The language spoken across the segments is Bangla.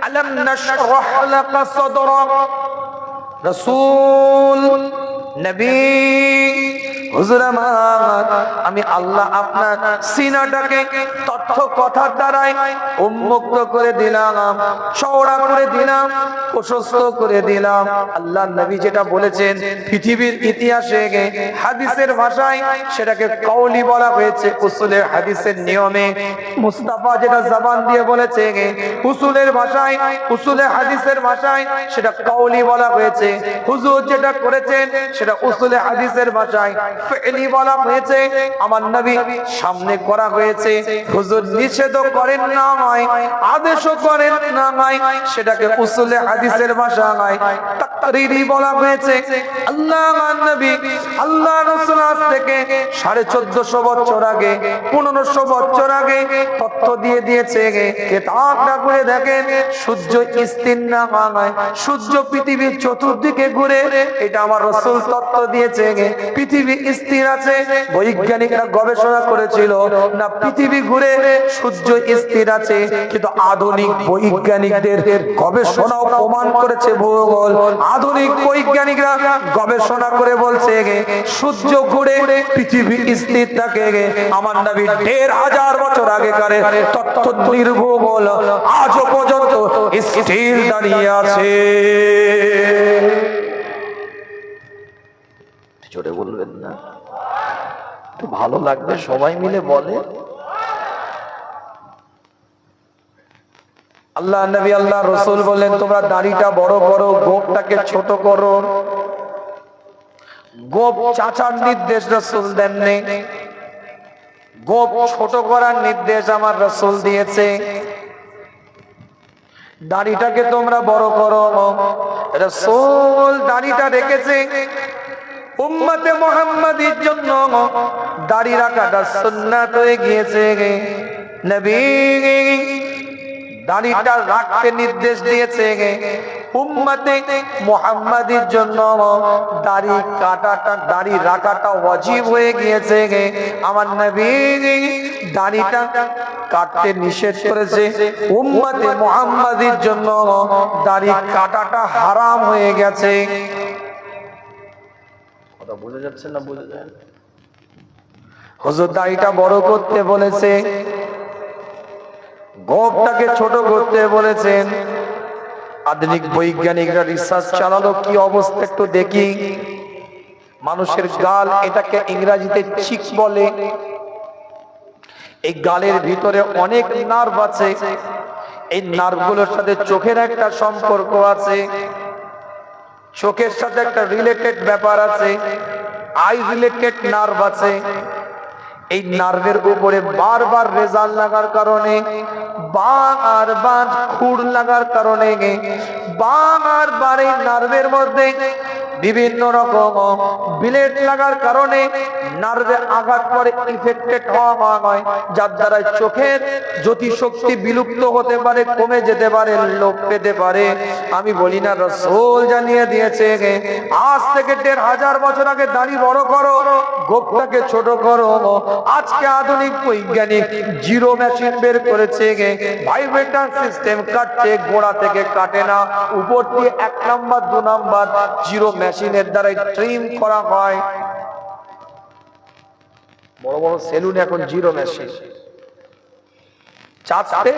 আলাম নাশরাহ লাকা সাদরাক রাসূল নবী আমি আল্লাহ আপনার সিনাটাকে তথ্য কথার দ্বারাই উন্মুক্ত করে দিলাম চওড়া করে দিলাম, প্রশস্ত করে দিলাম। আল্লাহ নবী যেটা বলেছেন, পৃথিবীর ইতিহাসে হাদিসের ভাষায় সেটাকে কৌলি বলা হয়েছে, উসুলের হাদিসের নিয়মে। মুস্তাফা যেটা জবান দিয়ে বলেছে গে উসুলের ভাষায়, উসুলের হাদিসের ভাষায় সেটা কৌলি বলা হয়েছে। হুজুর যেটা করেছেন, সেটা উসুলে হাদিসের ভাষায়। ফেলি বলা হয়েছে, আমার নবী সামনে করা হয়েছে। হুজুর করেন না হয় আদেশও করেন না হয় সেটাকে উসুলে হাদিসের ভাষায় তাকরিরি বলা হয়েছে। আল্লাহ নবী, আল্লাহ রাসূল থেকে সাড়ে চোদ্দশো বছর আগে, পনেরোশো বছর আগে তথ্য দিয়ে দিয়েছে। দেখেন, সূর্য স্থির না সূর্য পৃথিবীর চতুর্দিকে ঘুরে, এটা আমার রসুল তত্ত্ব দিয়েছে। পৃথিবী স্থির আছে, বৈজ্ঞানিকরা গবেষণা করেছিল, না পৃথিবী ঘুরে সূর্য স্থির আছে, কিন্তু আধুনিক বৈজ্ঞানিকদের গবেষণাও প্রমাণ করেছে ভূগোল। আধুনিক বৈজ্ঞানিকরা গবেষণা করে বলছে, সূর্য ঘুরে পৃথিবী স্থির থাকে। আমার নবী দেড় হাজার বছর আগেকারে তথ্য নির্ভূগোল আজও পর্যন্ত স্থির দাঁড়িয়ে আছে। জোরে বলবেন না। একটু ভালো লাগবে, সবাই মিলে বলে। আল্লাহ নবী, আল্লাহ রসুল বলেন, তোমরা দাড়িটা বড় করো, গোপটাকে ছোট করো। গোপ চাচার নির্দেশ রসুল দেননি। গোপ ছোট করার নির্দেশ আমার রসুল দিয়েছে। দাড়িটাকে তোমরা বড় করো। রসুল দাড়িটা রেখেছে। উম্মতে মোহাম্মদের জন্য দাড়ি রাখাটা সুন্নাত হয়ে গিয়েছে নবী দাড়িটা রাখতে নির্দেশ দিয়েছে উম্মতে মোহাম্মদের জন্য দাড়ি কাটাটা, দাড়ি রাখাটা ওয়াজিব হয়ে গিয়েছে আমার নবী দাড়িটা কাটতে নিষেধ করেছে। উম্মতে মোহাম্মদের জন্য দাড়ি কাটাটা হারাম হয়ে গেছে। কথা বোঝা যাচ্ছে না বোঝা যায়? হুজুর দাড়িটা বড় করতে বলেছে, গোপটাকে ছোট করতে বলেছেন আধুনিক বৈজ্ঞানিকরা রিসার্চ চালালো, কি অবস্থা একটু দেখি। মানুষের গাল এটাকে ইংরেজিতে চিক বলে। এই গালের ভিতরে অনেক নার্ভ আছে। এই নার্ভগুলোর সাথে চোখের একটা সম্পর্ক আছে। চোখের সাথে একটা রিলেটেড ব্যাপার আছে আই রিলেটেড নার্ভ আছে। এই নার্ভের উপরে বারবার রেজাল্ট লাগার কারণে, বারবার খুর লাগার কারণে বারবার এই নার্ভের মধ্যে বিভিন্ন রকম বিলেট লাগার কারণে নার্ভে আঘাত করে ইফেক্টেড হওয়া হয় যার দ্বারা চোখের জ্যোতি শক্তি বিলুপ্ত হতে পারে, কমে যেতে পারে, লোপ পেতে পারে। আমি বলি না, রসোল জানিয়ে দিয়েছে আজ থেকে দেড় হাজার বছর আগে দাড়ি বড় করো, গোপটাকে ছোট করো। আজকে আধুনিক বৈজ্ঞানিক জিরো মেশিন বের করেছে ভাইব্রেটার সিস্টেম কাটছে, গোড়া থেকে কাটে না। উপর দিয়ে এক নাম্বার, দু নাম্বার, জিরো মেশিনের দ্বারাই ট্রিম করা হয়। বড় বড় সেলুন এখন জিরো মেশিন চাচতে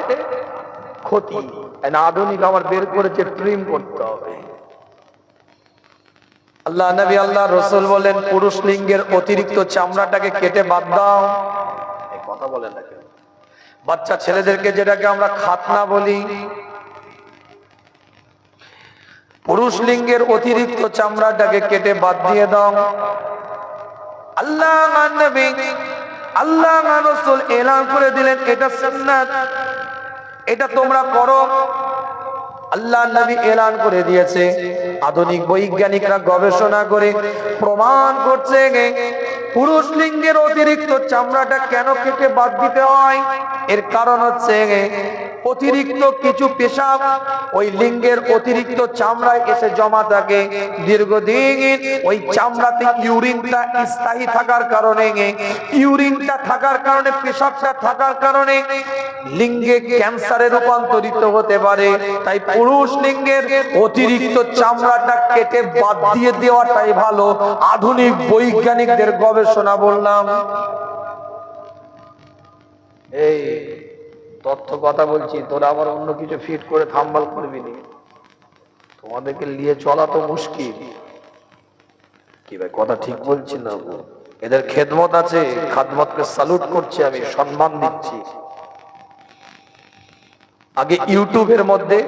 ক্ষতি। আধুনিক আমার বের করেছে ট্রিম করতে হবে। আল্লাহ নবী, আল্লাহ রসুল বলেন, পুরুষ লিঙ্গের অতিরিক্ত চামড়াটাকে কেটে বাদ দাও। কথা বলেন। বাচ্চা ছেলেদেরকে যেটাকে আমরা খাতনা বলি পুরুষ লিঙ্গের অতিরিক্ত চামড়াটাকে কেটে বাদ দিয়ে দাও। আল্লাহ আল্লাহ এলান করে দিলেন, এটা সুন্নাত। এটা তোমরা করো। আল্লাহ নবী এলান করে দিয়েছে। আধুনিক বৈজ্ঞানিকরা গবেষণা করে প্রমাণ করছে পুরুষ লিঙ্গের অতিরিক্ত চামড়াটা কেন কেটে বাদ দিতে হয়? এর কারণ হচ্ছে অতিরিক্ত কিছু পেশাব ওই লিঙ্গের অতিরিক্ত চামড়ায় এসে জমা থাকে। দীর্ঘদিন ওই চামড়াতে ইউরিনটা স্থায়ী থাকার কারণে, ইউরিনটা থাকার কারণে, পেশাবটা থাকার কারণে লিঙ্গে ক্যান্সারে রূপান্তরিত হতে পারে। তাই পুরুষ লিঙ্গের অতিরিক্ত চামড়াটা কেটে বাদ দিয়ে দেওয়াটাই ভালো। আধুনিক বৈজ্ঞানিকদের গবেষণা বললাম। এই তথ্য কথা বলছি তোরা আবার অন্য কিছু ফিট করে থাম্বাল করবি নি। তোমাদেরকে নিয়ে চলা তো মুশকিল। কি ভাই কথা ঠিক বলছি না এদের খেদমত আছে খাদমতকে সালুট করছি আমি সম্মান দিচ্ছি। আগে ইউটিউবের মধ্যে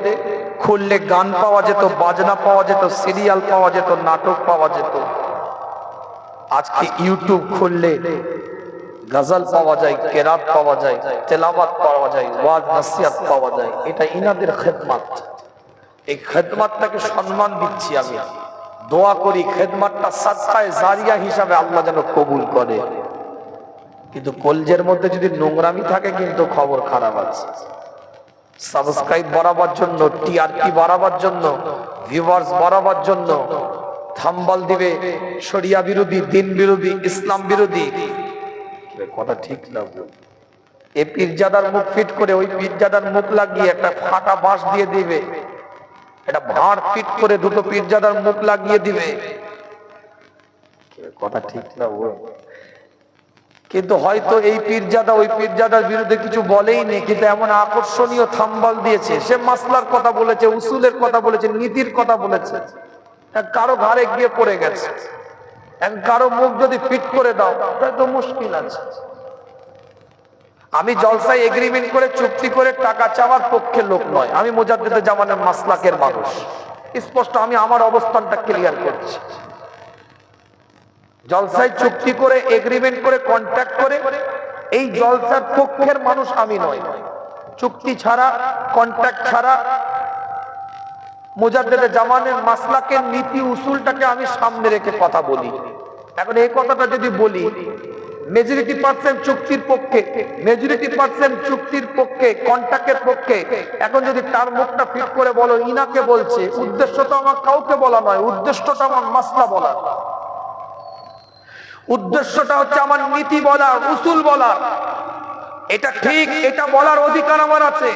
খুললে গান পাওয়া যেত, বাজনা পাওয়া যেত, সিরিয়াল পাওয়া যেত, নাটক পাওয়া যেত। আজকে ইউটিউব খুললে গজল পাওয়া যায়, কেরাত পাওয়া যায়, তেলাওয়াত পাওয়া যায়, ওয়াজ, নাসিহাত পাওয়া যায়, এটা ইনাদের খেদমাত। এই খেদমাতটাকে সম্মান দিচ্ছি আমি। দোয়া করি, খেদমাতটা সাদকায়ে জারিয়া হিসাবে আল্লাহ যেন কবুল করে। কিন্তু কলজের মধ্যে যদি নোংরামি থাকে, কিন্তু খবর খারাপ আছে। সাবস্ক্রাইব বাড়াবার জন্য টিআরপি বাড়াবার জন্য ভিউয়ার্স বাড়াবার জন্য থাম্বাল দিবে শরিয়া বিরোধী, দিন বিরোধী, ইসলাম বিরোধী। কথা ঠিক না এ পীরজাদার মুখ ফিট করে, ওই পীরজাদার মুখ লাগিয়ে একটা ফাটা বাঁশ দিয়ে দিবে। এটা ভাঁড় ফিট করে দুটো পীরজাদার মুখ লাগিয়ে দিবে। কথা ঠিক না। কিন্তু হয়তো এই পীরজাদা ওই পীরজাদার বিরুদ্ধে কিছু বলেই নেই কিন্তু এমন আকর্ষণীয় থাম্বাল দিয়েছে। সে মাসলার কথা বলেছে, উসুলের কথা বলেছে, নীতির কথা বলেছে। কারও ঘাড়ে গিয়ে পড়ে গেছে। কারও মুখ যদি ফিট করে দাও তো মুশকিল আছে। আমি জলসায় এগ্রিমেন্ট করে, চুক্তি করে টাকা চাওয়ার পক্ষে লোক নয়। আমি মোজাদ্দেদে জামানের মাসলাকের মানুষ। স্পষ্ট আমি আমার অবস্থানটা ক্লিয়ার করছি। জলসায় চুক্তি করে এগ্রিমেন্ট করে কন্ট্যাক্ট করে, এই জলসার পক্ষের মানুষ আমি নয় চুক্তি ছাড়া কন্ট্যাক্ট ছাড়া মুজাদ্দেদে জামানের মাসলাকের নীতি উসুলটাকে আমি সামনে রেখে কথা বলি। এখন এই কথাটা যদি বলি মেজরিটি পার্সেন্ট চুক্তির পক্ষে মেজরিটি পার্সেন্ট চুক্তির পক্ষে কন্ট্যাক্টের পক্ষে, এখন যদি তার মুখটা ফিট করে বলো, ইনাকে বলছে উদ্দেশ্যটা আমার কাউকে বলা নয়, উদ্দেশ্যটা আমার মাসলা বলা উদ্দেশ্যটা হচ্ছে আমার নীতি বলা উসুল বলা। এটা ঠিক এটা বলার অধিকার আমার আছে।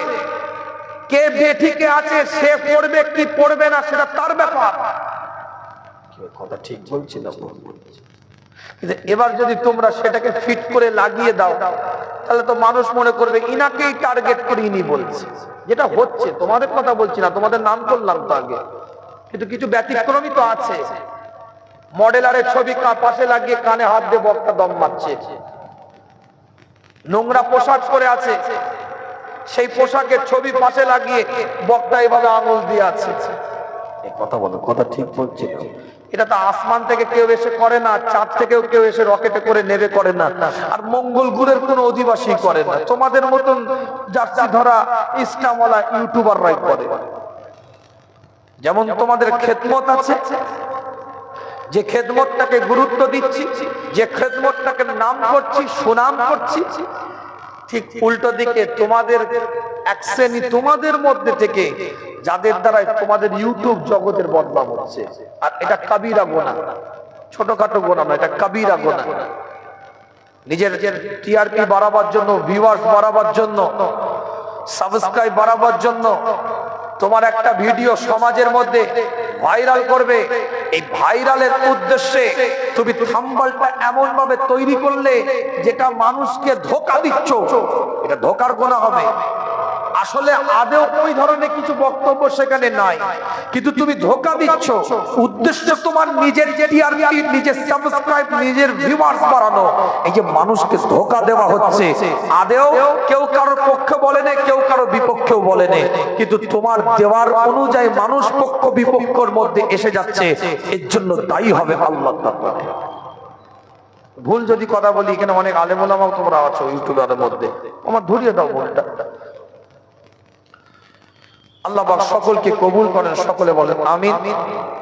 কে যে বেঠিকে আছে সে পড়বে কি পড়বে না সেটা তার ব্যাপার। কথা ঠিক বলছি না এবার যদি তোমরা সেটাকে ফিট করে লাগিয়ে দাও তাহলে তো মানুষ মনে করবে ইনাকেই টার্গেট করে ইনি বলছে। যেটা হচ্ছে তোমাদের কথা বলছি না তোমাদের নাম করলাম তো আগে। কিন্তু কিছু ব্যতিক্রমই তো আছে। মডেলারের ছবি পাশে লাগিয়ে কানে হাত দিয়ে বক্তা দম মারছে। নোংরা পোশাক পরে আছে। সেই পোশাকের ছবি পাশে লাগিয়ে বক্তা এভাবে আঙুল দিয়ে আছে। কথা বলো কথা ঠিক বলছি এটা তো আসমান থেকে কেউ এসে করে না চাঁদ থেকেও কেউ এসে রকেটে করে নেবে করে না। আর মঙ্গল গ্রহের কোন অধিবাসী করে না। তোমাদের মতন যাচ্ছি ধরা ইসলামওয়ালা ইউটিউবাররাই করে। যেমন তোমাদের খেদমত আছে যে খেদমতটাকে গুরুত্ব দিচ্ছি, যে খেদমতটাকে নাম করছি, সুনাম করছি, ঠিক উল্টো দিকে তোমাদের এক শ্রেণি তোমাদের মধ্যে থেকে যাদের দ্বারা তোমাদের ইউটিউব জগতের বদনাম হচ্ছে। আর এটা কাবিরা গোনা। ছোটখাটো গোনা না এটা কাবিরা গোনা। নিজের টিআরপি বাড়াবার জন্য ভিউয়ার্স বাড়াবার জন্য সাবস্ক্রাইব বাড়াবার জন্য তোমার একটা ভিডিও সমাজের মধ্যে ভাইরাল করবে। এই ভাইরালের উদ্দেশ্যে তুমি থাম্বালটা এমন ভাবে তৈরি করলে, যেটা মানুষকে ধোকা দিচ্ছ। এটা ধোকার গোনা হবে। আসলে আদেও ওই ধরনের কিছু বক্তব্য সেখানে নাই। কিন্তু তুমি ধোকা দিচ্ছ। উদ্দেশ্য তোমার নিজের নিজের সাবস্ক্রাইব নিজের ভিউয়ার্স বাড়ানো। এই যে মানুষকে ধোকা দেওয়া হচ্ছে। আদেও কেউ কারোর পক্ষে বলে না, কেউ কারও বিপক্ষেও বলে না। কিন্তু তোমার দেওয়ার অনুযায়ী মানুষ পক্ষ বিপক্ষর মধ্যে এসে যাচ্ছে। এর জন্য দায়ী হবে আল্লাহ ভুল যদি কথা বলি, এখানে অনেক আলেমুলামাও তোমরা আছো ইউটিউবের মধ্যে। আমার ধরিয়ে দাও ভুলটা আল্লাহ সকলকে কবুল করেন, সকলে বলেন আমিন।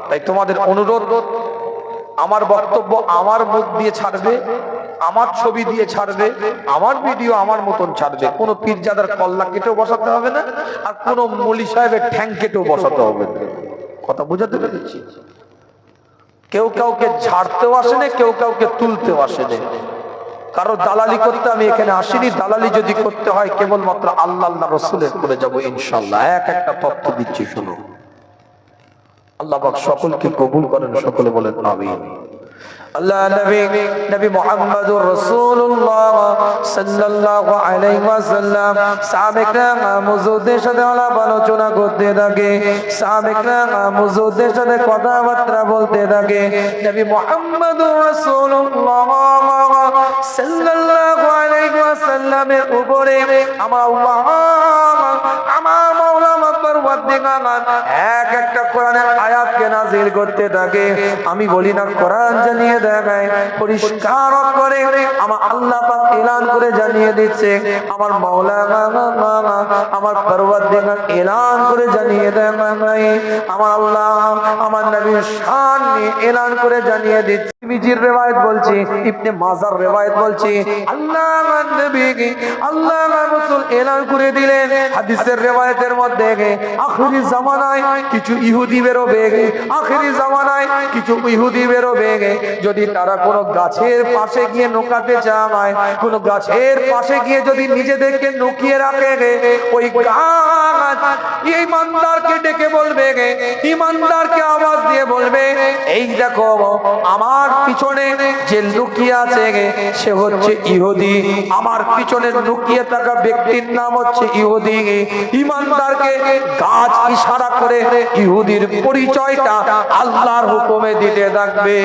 তাই তোমাদের অনুরোধ, আমার বক্তব্য আমার মুখ দিয়ে ছাড়বে, আমার ছবি দিয়ে ছাড়বে, আমার ভিডিও আমার মতন ছাড়বে। কোনো পীরজাদার কল্লা কেটেও বসাতে হবে না, আর কোনো মলি সাহেবের ঠ্যাং কেটেও বসাতে হবে না। কথা বুঝাতে পেরেছি? কেউ কাউকে ছাড়তেও আসে না, কেউ কাউকে তুলতেও আসে না। কারও দালালি করতে আমি এখানে আসিনি দালালি যদি করতে হয় কেবলমাত্র আল্লাহ আল্লাহ রসুলের করে যাব ইনশাল্লাহ। এক একটা তথ্য দিচ্ছি শুনো আল্লাহ সকলকে কবুল করেন সকলে বলেন আমিন। আল্লাহ নবী নবী মুহাম্মদুর রাসূলুল্লাহ সাল্লাল্লাহু আলাইহি ওয়াসাল্লাম সাহাবায়ে মুজুদের সাথে আলাপ আলোচনা করতে থাকে সাহাবায়ে মুজুদের সাথে কথাবার্তা বলতে থাকে। নবী মুহাম্মদুর রাসূলুল্লাহ সাল্লাল্লাহু আলাইহি ওয়াসাল্লামের উপরে আমার আল্লাহ আমি বলি না, কোরআন জানিয়ে দেখায় পরিষ্কার করে আমার আল্লাহ এলান করে জানিয়ে দিচ্ছে। আমার মাওলা আমার পরওয়ারদিগার এলান করে জানিয়ে দেখায় আমার আল্লাহ আমার নবীর শান এলান করে জানিয়ে দিচ্ছে। আল্লাহ আল্লাহ এলান করে দিলেন। হাদিসের রেওয়ায়েতের মধ্যে আখেরি জামানায় কিছু ইহুদি বেরোবে আখেরি জামানায় কিছু ইহুদি বেরোবে যদি তারা কোনো গাছের পাশে গিয়ে নোকাতে চায়, কোনো গাছের পাশে গিয়ে যদি নিজেদেরকে নুকিয়ে রাখে ওই গাছ ইমানদারকে ডেকে বলবে ইমানদারকে আওয়াজ দিয়ে বলবে, এই দেখো, আমার পিছনে যে লুকিয়ে আছে গে, সে হচ্ছে ইহুদি। আমার পিছনে লুকিয়ে থাকা ব্যক্তির নাম হচ্ছে ইহুদি ইমানদারকে গাছ ইশারা করে ইহুদির পরিচয়টা আল্লাহর হুকুমে দিতে থাকবে।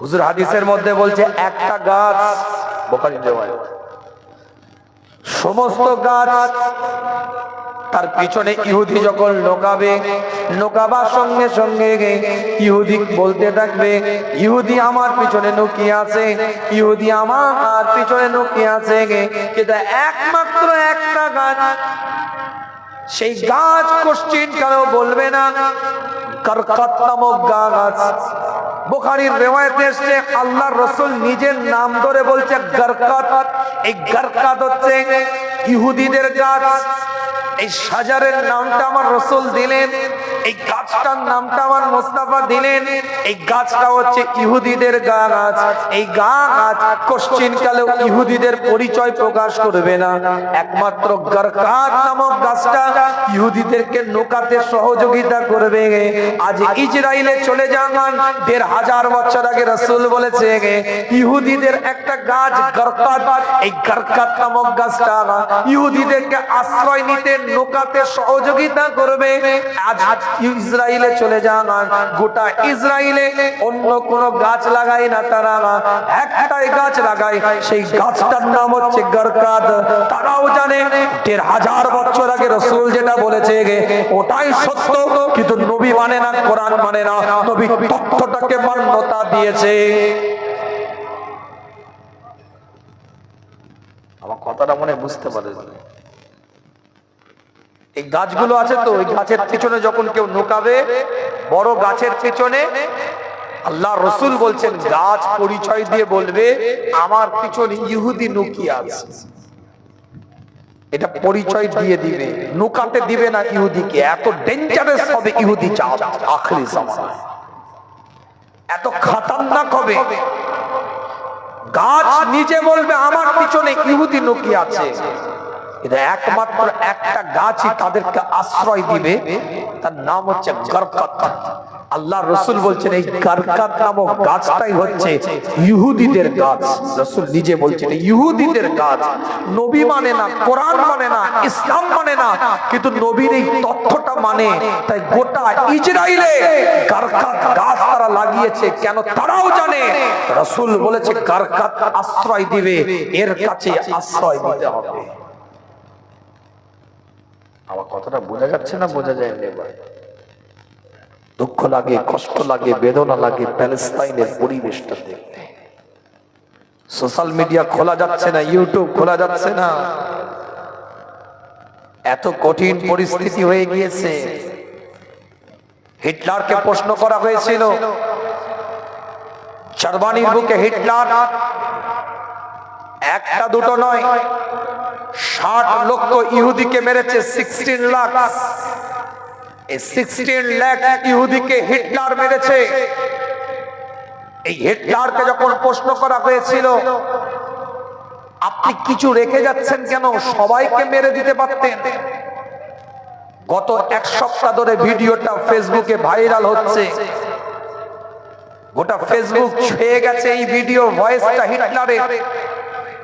হুজুর হাদিসের মধ্যে বলছে, একটা গাছ বোকারি সমস্ত গাছ তার পিছনে ইহুদি যখন লোকাবে, লোকাবার সঙ্গে সঙ্গে ইহুদি বলতে থাকবে, ইহুদি আমার পিছনে লুকিয়ে আছে, ইহুদি আমার পিছনে লুকিয়ে আছে। কিন্তু একমাত্র একটা গাছ, সেই গাছ কোশ্চিন কারও বলবে না কারকাত গাছ। বুখারীর এসেছে, আল্লাহর রাসূল নিজের নাম ধরে বলছে গারকাত। এই গারকাত হচ্ছে ইহুদিদের গাছ। এই সাজারের নামটা আমার রসুল দিলেন। এই গাছটার নামটা আমার মোস্তাফা দিলেন। এই গাছটা হচ্ছে ইহুদিদের গা গাছ। এই গা গাছ কোশ্চিন কালেও ইহুদিদের পরিচয় প্রকাশ করবে না। একমাত্র গারকাত নামক গাছটা ইহুদিদেরকে নোকাতে সহযোগিতা করবে। আজ ইসরায়েলে চলে যান। দেড় হাজার বছর আগে রসুল বলেছে, ইহুদিদের একটা গাছ গারকাত। এই গারকাত নামক গাছটা ইহুদিদেরকে আশ্রয় নিতে, নোকাতে সহযোগিতা করবে। আজ ইসরায়েলে চলে যান গোটা ইসরায়েলে অন্য কোন গাছ লাগায় না তারা একটাই গাছ লাগায় সেই গাছটার নাম হচ্ছে গরকাত তারাও জানে, দেড় হাজার বছর আগে রসুল যেটা বলেছে ওটাই সত্য, কিন্তু নবী মানে না, কোরআন মানে না। নবী তথ্যটাকে মান্যতা দিয়েছে। আমার কথাটা মনে বুঝতে পারে এই গাছগুলো আছে তো, ওই গাছের পিছনে যখন কেউ নোকাবে বড় গাছের পিছনে আল্লাহ রসুল বলছেন, গাছ পরিচয় দিয়ে বলবে, আমার পিছনে ইহুদি নুকিয়ে আছে। এটা পরিচয় দিয়ে দিবে, নুকাতে দিবে না ইহুদিকে, এত ডেঞ্জারাস হবে ইহুদি চাঁদ আখরি জামানায়। এত খাতারনাক হবে। গাছ নিজে বলবে, আমার পিছনে ইহুদি নুকিয়ে আছে। কিন্তু একমাত্র একটা গাছই তাদেরকে আশ্রয় দিবে। তার নাম হচ্ছে আল্লাহ রসুল বলছেন, এই গারকাত নামক গাছটাই হচ্ছে ইহুদিদের গাছ। রসুল নিজে বলছেন ইহুদিদের গাছ। নবী মানে না, কোরআন মানে না, ইসলাম মানে না, কিন্তু নবীর এই তথ্যটা মানে তাই গোটা ইসরায়েলে গারকাত গাছ তারা লাগিয়েছে। কেন তারাও জানে? রসুল বলেছে, গারকাত আশ্রয় দিবে, এর কাছে আশ্রয় দিতে হবে। আমার কথাটা বোঝা যাচ্ছে না বোঝা যায় এবার দুঃখ লাগে, কষ্ট লাগে, বেদনা লাগে প্যালেস্তাইনের পরিবেশটা দেখতে। সোশ্যাল মিডিয়া খোলা যাচ্ছে না, ইউটিউব খোলা যাচ্ছে না। এত কঠিন পরিস্থিতি হয়ে গিয়েছে। হিটলারকে প্রশ্ন করা হয়েছিল, জার্মানির বুকে হিটলার একটা দুটো নয়। ষাট লক্ষ ইহুদিকে মেরেছে সিক্সটিন লাখ এই সিক্সটিন লাখ ইহুদিকে হিটলার মেরেছে। এই হিটলারকে যখন প্রশ্ন করা হয়েছিল, আপনি কিছু রেখে যাচ্ছেন কেন? সবাইকে মেরে দিতে পারতেন। গত এক সপ্তাহ ধরে ভিডিওটা ফেসবুকে ভাইরাল হচ্ছে। গোটা ফেসবুক ছুঁয়ে গেছে এই ভিডিও ভয়েসটা হিটলারের।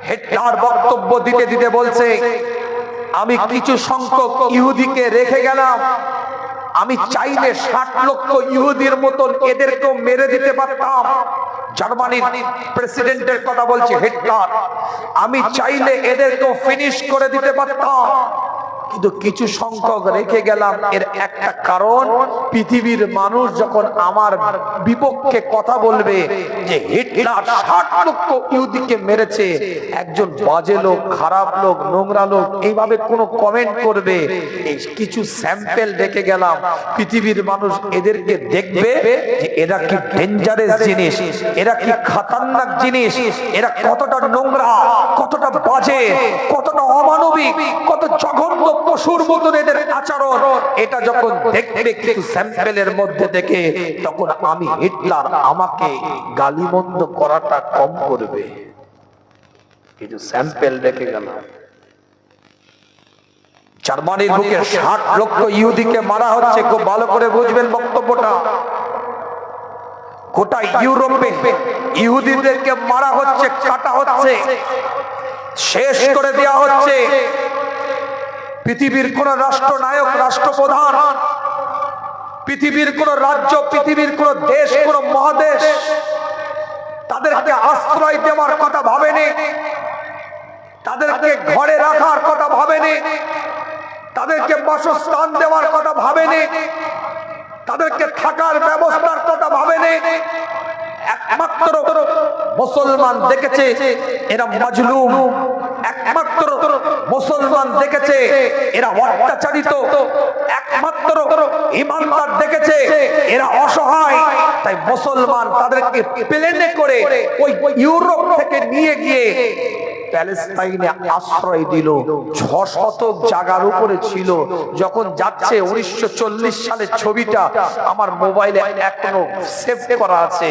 হিটলার বক্তব্য দিতে দিতে বলছে, আমি কিছু সংখ্যক ইহুদিকে রেখে গেলাম। আমি চাইলে ষাট লক্ষ ইহুদির মতন এদেরকেও মেরে দিতে পারতাম। জার্মানির প্রেসিডেন্টের কথা বলছে হিটলার আমি চাইলে এদেরকেও ফিনিশ করে দিতে পারতাম। কিন্তু কিছু সংখ্যক রেখে গেলাম। এর একটা কারণ, পৃথিবীর মানুষ যখন আমার বিপক্ষে কথা বলবে যে হিটলার ষাট লক্ষ ইহুদিকে মেরেছে, একজন বাজে লোক, খারাপ লোক, নোংরা লোক, এইভাবে কোনো কমেন্ট করবে। এই কিছু স্যাম্পেল রেখে গেলাম। পৃথিবীর মানুষ এদেরকে দেখবে যে এরা কি ডেঞ্জারাস জিনিস, এরা কি খাতারনাক জিনিস, এরা কতটা নোংরা, কতটা বাজে, কতটা অমানবিক, কত জঘন্য পশুর মতন এদের আচরণ। এটা যখন দেখবে কিছু স্যাম্পেলের মধ্যে দেখে তখন আমি হিটলার আমাকে গালিমন্দ করাটা কম করবে। কিছু স্যাম্পেল রেখে গেলাম। জার্মানির বুকে ষাট লক্ষ ইহুদিকে মারা হচ্ছে। খুব ভালো করে বুঝবেন বক্তব্যটা। গোটা ইউরোপে ইহুদিদেরকে মারা হচ্ছে কাটা হচ্ছে। শেষ করে দেওয়া হচ্ছে। পৃথিবীর কোন রাষ্ট্রনায়ক, রাষ্ট্রপ্রধান, পৃথিবীর কোন রাজ্য, পৃথিবীর কোন দেশ, কোন মহাদেশ তাদেরকে আশ্রয় দেওয়ার কথা ভাবেনি, তাদেরকে ঘরে রাখার কথা ভাবেনি, তাদেরকে বাসস্থান দেওয়ার কথা ভাবেনি, তাদেরকে থাকার ব্যবস্থার কথা ভাবেনি। একমাত্র মুসলমান দেখেছে এরা মাজলুম। একমাত্র মুসলমান দেখেছে, এরা অত্যাচারিত। একমাত্র ইমানদার দেখেছে, এরা অসহায়। তাই মুসলমান তাদেরকে প্লেনে করে ওই ইউরোপ থেকে নিয়ে গিয়ে প্যালেস্তাইনে আশ্রয় দিল। ছ শতক জায়গার উপরে ছিল। যখন যাচ্ছে উনিশশো সালের ছবিটা, আমার মোবাইলে এখনও সেভ করা আছে।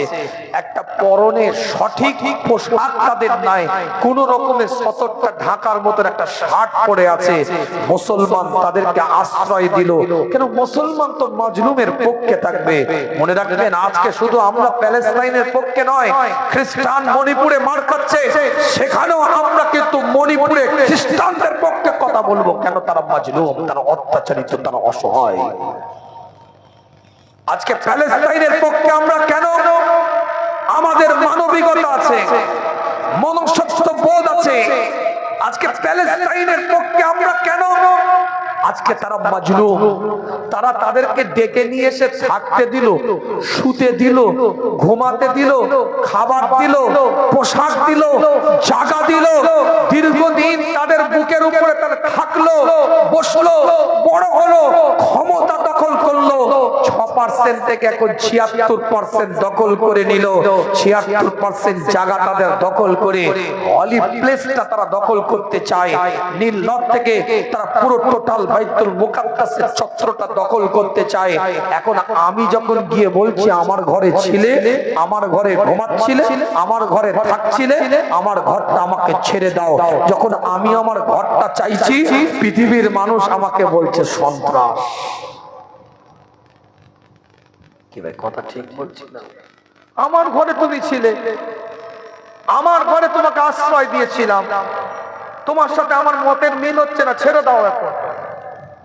একটা পরনে সঠিক পোশাক তাদের নাই। কোন রকমের সতর্কটা ঢাকার মতন একটা শার্ট পরে আছে। মুসলমান তাদেরকে আশ্রয় দিল। কেন? মুসলমান তো মজলুমের পক্ষে থাকবে। মনে রাখবেন, আজকে শুধু আমরা প্যালেস্তাইনের পক্ষে নয়, খ্রিস্টান মণিপুরে মার খাচ্ছে। সেখানেও আমরা কিন্তু মণিপুরে খ্রিস্টানদের পক্ষে কথা বলব। কেন তারা মাজলুম, তারা অত্যাচারিত, তারা অসহায়? আজকে প্যালেস্টাইনের পক্ষে আমরা কেন? আমাদের মানবিকতা আছে মনসত্ব বোধ আছে। আজকে প্যালেস্টাইনের পক্ষে আমরা কেন? আজকে তারা মাজলুম তারা তাদেরকে ডেকে নিয়ে এসে থাকতে দিল, শুতে দিল, ঘুমাতে দিল, খাবার দিল, পোশাক দিল, জাগা দিল। দীর্ঘদিন তাদের বুকের উপরে তারা থাকল, বসল, বড় হলো, ক্ষমতা দখল করল। ছ পার্সেন্ট থেকে এখন ছিয়াত্তর পার্সেন্ট দখল করে নিল। ছিয়াত্তর পার্সেন্ট তাদের দখল করে। অলিভ প্লেসটা তারা দখল করতে চায়। নীল থেকে তারা পুরো টোটাল আমার ঘরে ছিলে, আমার ঘরে ঘুমাচ্ছিলে, আমার ঘরে থাকছিলে, আমার ঘরটা আমাকে ছেড়ে দাও। যখন আমি আমার ঘরটা চাইছি, পৃথিবীর মানুষ আমাকে বলছে, সন্ত্রাস। কথা ঠিক বলছি না? আমার ঘরে তুমি ছিলে, আমার ঘরে তোমাকে আশ্রয় দিয়েছিলাম। তোমার সাথে আমার মতের মিল হচ্ছে না, ছেড়ে দাও এখন।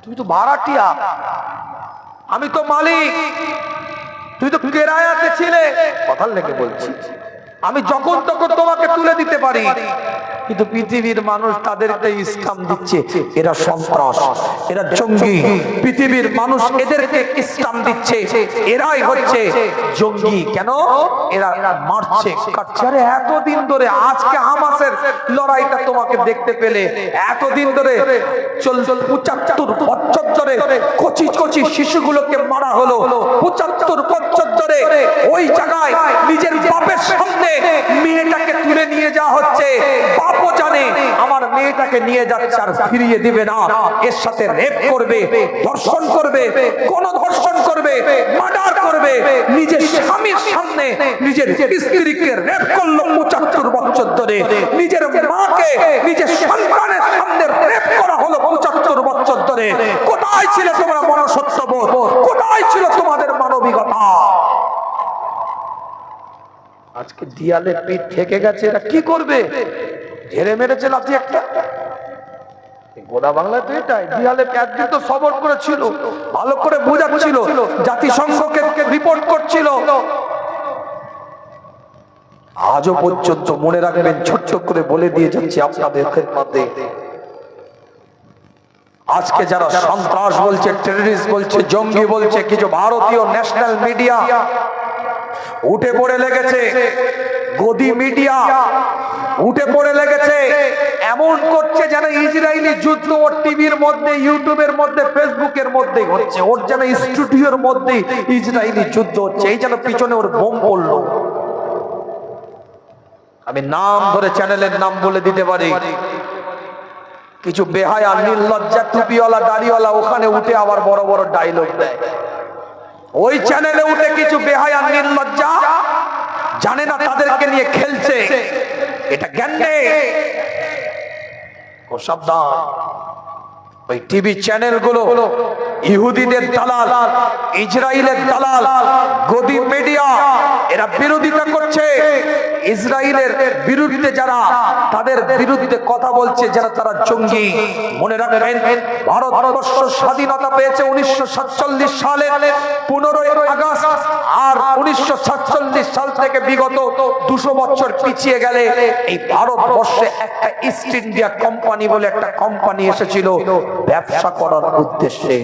তুমি তো ভাড়াটিয়া আমি তো মালিক। তুই তো কেরায়াতে ছিলে। কথার লেগে বলছি। আমি যখন তখন তোমাকে তুলে দিতে পারি। কিন্তু পৃথিবীর মানুষ তাদেরকে ইসলাম দিচ্ছে। এরা সন্ত্রাস, এরা জঙ্গি। পৃথিবীর মানুষ এদেরকে ইসলাম দিচ্ছে। এরাই হচ্ছে জঙ্গি। কেন? এরা মারছে, কাটছে। এতদিন ধরে আজকে হামাসের লড়াইটা তোমাকে দেখতে পেলে। এতদিন ধরে চল চল পঁচাত্তর বছর ধরে কচি কচি শিশুগুলোকে মারা হলো। পঁচাত্তর বছর ধরে ওই জায়গায় নিজের বাপের নিয়ে যাওয়া হচ্ছে। বাপও জানে আমার মেয়েটাকে নিয়ে যাচ্ছে আর ফিরিয়ে দিবে না। এর সাথে রেপ করবে, ধর্ষণ করবে, কোন ধর্ষণ করবে, মার্ডার করবে। নিজের স্বামীর সামনে নিজের স্ত্রীকে রেপ করল পঁচাত্তর বছর ধরে। নিজের মাকে, নিজের সন্তানের সামনে রেপ করা হলো পঁচাত্তর বছর ধরে। কোথায় ছিল তোমরা মনসত্ববোধ কোথায় ছিল তোমাদের মানবিকতা? আজকে দিয়ালে পিঠ থেকে গেছে, এরা কি করবে? ঝেড়ে মেরেছে লাঠি একটা। জাতিসংঘকে রিপোর্ট করছিল। আজও পর্যন্ত মনে করে বলে দিয়ে আপনাদের খেদমতে। আজকে যারা সন্ত্রাস বলছে টেররিস্ট বলছে, জঙ্গি বলছে, কিছু ভারতীয় ন্যাশনাল মিডিয়া উঠে পড়ে লেগেছে। গদি মিডিয়া উঠে পড়ে লেগেছে। এমন করছে যেন ইসরায়েলি যুদ্ধ ওর টিভির মধ্যে, ইউটিউবের মধ্যে, ফেসবুকের মধ্যে হচ্ছে। ওর যেন স্টুডিওর মধ্যে ইসরায়েলি যুদ্ধ হচ্ছে। এই যেন পিছনে ওর বোম পড়ল। আমি নাম ধরে চ্যানেলের নাম বলে দিতে পারি। কিছু বেহায়া, নির্লজ্জা টুপিওয়ালা, দাড়িওয়ালা ওখানে উঠে আবার বড় বড় ডায়লগ দেয়। ওই চ্যানেলে উঠে কিছু বেহায়া নির্লজ্জা জানে না তাদেরকে নিয়ে খেলছে। এটা জ্ঞান ওই টিভি চ্যানেলগুলো ইহুদিদের দালাল ইসরায়েলের দালাল, গদি মিডিয়া এরা বিরোধিতা করছে। ইসরায়েলের বিরুদ্ধে যারা, তাদের বিরুদ্ধে কথা বলছে যারা তারা জঙ্গি। মনে রাখবেন, ভারতবর্ষ স্বাধীনতা পেয়েছে উনিশশো সাতচল্লিশ সালে, পনেরোই আগস্ট, আর উনিশশো সাতচল্লিশ সাল থেকে বিগত দুশো বছর পিছিয়ে গেলে এই ভারতবর্ষে একটা ইস্ট ইন্ডিয়া কোম্পানি বলে একটা কোম্পানি এসেছিল। ব্যবসা করার উদ্দেশ্যে,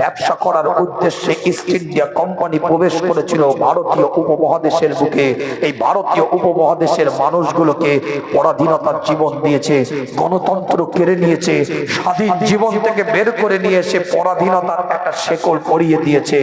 ব্যবসা করার উদ্দেশ্যে ইস্ট ইন্ডিয়া কোম্পানি প্রবেশ করেছিল ভারতীয় উপমহাদেশের বুকে এই ভারতীয় উপমহাদেশের মানুষগুলোকে পরাধীনতার জীবন দিয়েছে, গণতন্ত্র কেড়ে নিয়েছে, স্বাধীন জীবন থেকে বের করে নিয়ে এসে পরাধীনতার একটা শেকল পরিয়ে দিয়েছে।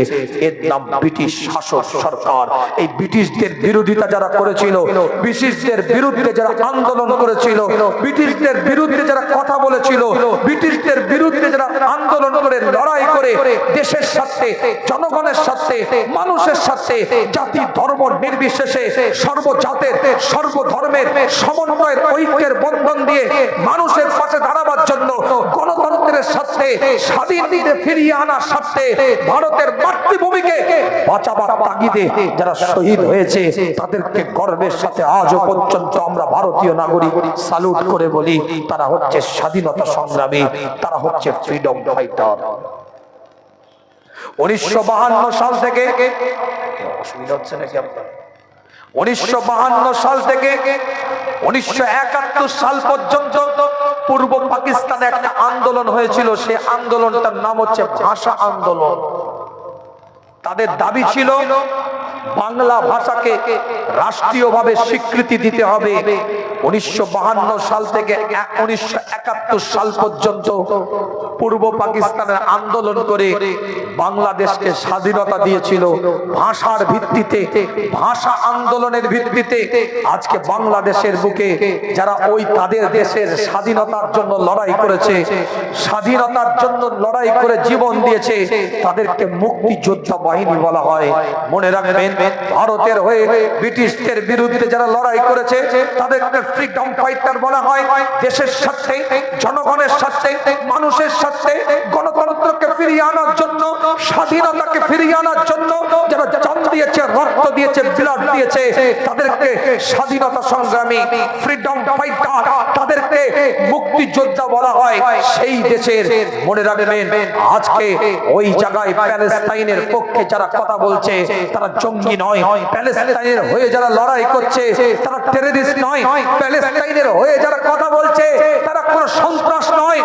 এর নাম ব্রিটিশ শাসক সরকার। এই ব্রিটিশদের বিরোধিতা যারা করেছিল, ব্রিটিশদের বিরুদ্ধে যারা আন্দোলন করেছিল, ব্রিটিশদের বিরুদ্ধে যারা কথা বলেছিল, ব্রিটিশদের বিরুদ্ধে যারা আন্দোলন করে, লড়াই করে, দেশের সাথে জনগণের সাথে মানুষের সাথে জাতি, ধর্ম নির্বিশেষে সর্বজাতের, সর্বধর্মের, সমন্বয়ের, ঐক্যের বন্ধন দিয়ে মানুষের পাশে দাঁড়াবার জন্য গণতন্ত্রের সাথে স্বাধীন ফিরিয়ে আনার সাথে ভারতের মাতৃভূমিকে বাঁচাবার তাগিদে যারা শহীদ হয়েছে, তাদেরকে গর্বের সাথে আজও পর্যন্ত আমরা ভারতীয় নাগরিক সালুট করে বলি, তারা হচ্ছে স্বাধীনতা সংগ্রামী, তারা হচ্ছে ফ্রিডম ফাইটার উনিশশো সাল থেকে অসুবিধা হচ্ছে নাকি আপনার? উনিশশো সাল থেকে উনিশশো একাত্তর সাল পর্যন্ত পূর্ব পাকিস্তানে একটা আন্দোলন হয়েছিল। সে আন্দোলনটার নাম হচ্ছে ভাষা আন্দোলন। তাদের দাবি ছিল বাংলা ভাষাকে রাষ্ট্রীয়ভাবে স্বীকৃতি দিতে হবে। উনিশশো সাল থেকে উনিশশো একাত্তর সাল পর্যন্ত পূর্ব পাকিস্তানের আন্দোলন করে বাংলাদেশকে স্বাধীনতা দিয়েছিল। ভাষার ভিত্তিতে, ভাষা আন্দোলনের ভিত্তিতে আজকে বাংলাদেশের বুকে যারা ওই তাদের দেশের স্বাধীনতার জন্য লড়াই করেছে, স্বাধীনতার জন্য লড়াই করে জীবন দিয়েছে, তাদেরকে মুক্তিযোদ্ধা বাহিনী বলা হয়। মনে রাখবেন, ভারতের হয়ে ব্রিটিশদের বিরুদ্ধে যারা লড়াই করেছে, তাদেরকে ফ্রিডম ফাইটার বলা হয়, দেশের সাথে জনগণের সাথে মানুষের সাথে গণতন্ত্রকে ফিরিয়ে আনার জন্য, স্বাধীনতাকে ফিরিয়ে আনার জন্য যারা জন্ম দিয়েছে, রক্ত দিয়েছে, ব্লাড দিয়েছে, তাদেরকে স্বাধীনতা সংগ্রামী ফ্রিডম ফাইটার তাদেরকে মুক্তিযোদ্ধা বলা হয়। সেই দেশের মনে রাখবেন, আজকে ওই জায়গায় প্যালেস্তাইনের পক্ষে যারা কথা বলছে, তারা জঙ্গি নয়। প্যালেস্তাইনের হয়ে যারা লড়াই করছে, তারা টেররিস্ট নয়। প্যালেস্তাইনের হয়ে যারা কথা বলছে তারা কোনো সন্ত্রাস নয়।